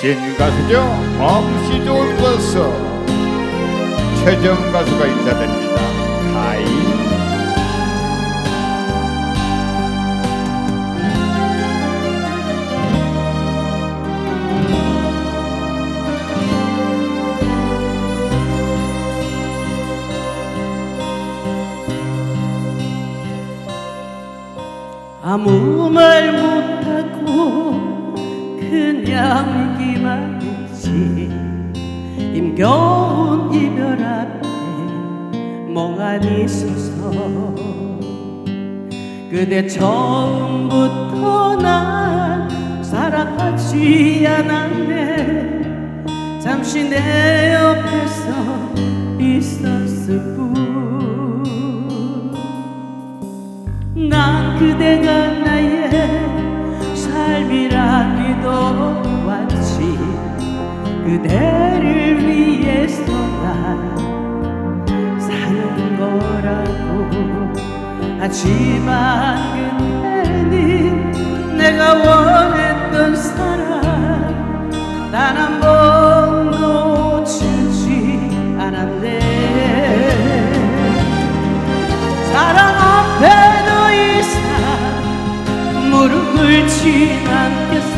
찐 가수죠? 엄씨 좋은 가수 최정 가수가 인사드립니다. 가인 아무 말 못하고 그냥 울기만 했지. 힘겨운 이별 앞에 멍하니 서서 그대 처음부터 난 사랑하지 않았네. 잠시 내 옆에서 있었을 뿐. 난 그대가 나 그대를 위해서 난 사는 거라고 하지만 그대는 내가 원했던 사랑 단 한 번도 주지 않았네. 사랑 앞에 더 이상 무릎 꿇진 않겠어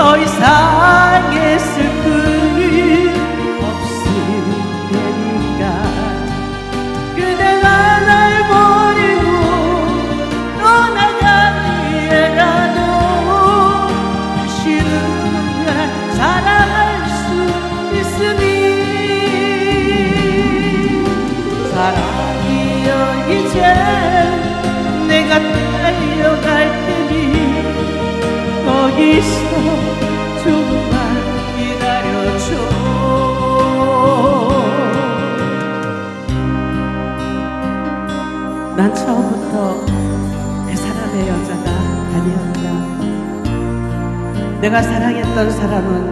더 이상의 슬픔이 없으니까. 그대가 날 버리고 떠나간 뒤에라도 다시는 날 사랑할 수 있으니. 사랑이여 이제 내가 달려갈 거기서 조금만 기다려줘 난 처음부터 그 사람의 여자가 아니었다 내가 사랑했던 사람은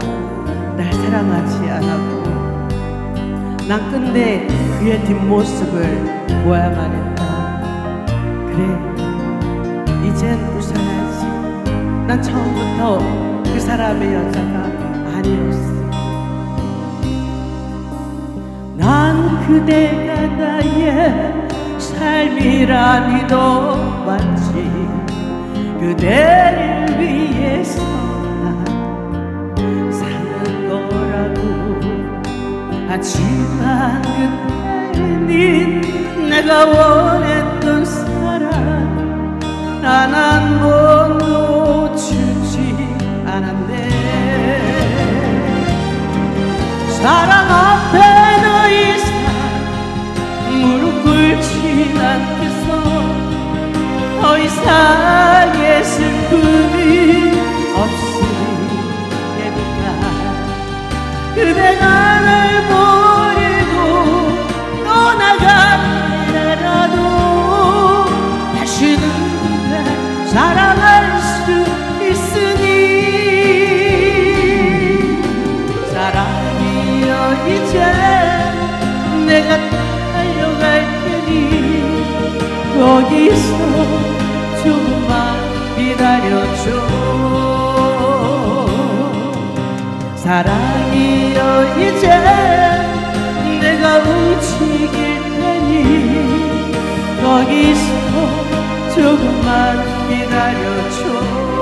날 사랑하지 않았고 난 끝내 그의 뒷모습을 보아야만 했다. 그래, 이젠 웃어야지. 난 처음부터 그 사람의 여자가 아니었어. 난 그대가 나의 삶이라니도 맞지. 그대를 위해서 난 사는 거라고. 하지만 그때는 내가 원했던 단한 사랑 앞에 더 이상 무릎 꿇진 않겠어. 더 이상의 슬픔이 없으니까 그대가 날버 거기서 조금만 기다려줘. 사랑이여 이제 내가 움직일 테니 거기서 조금만 기다려줘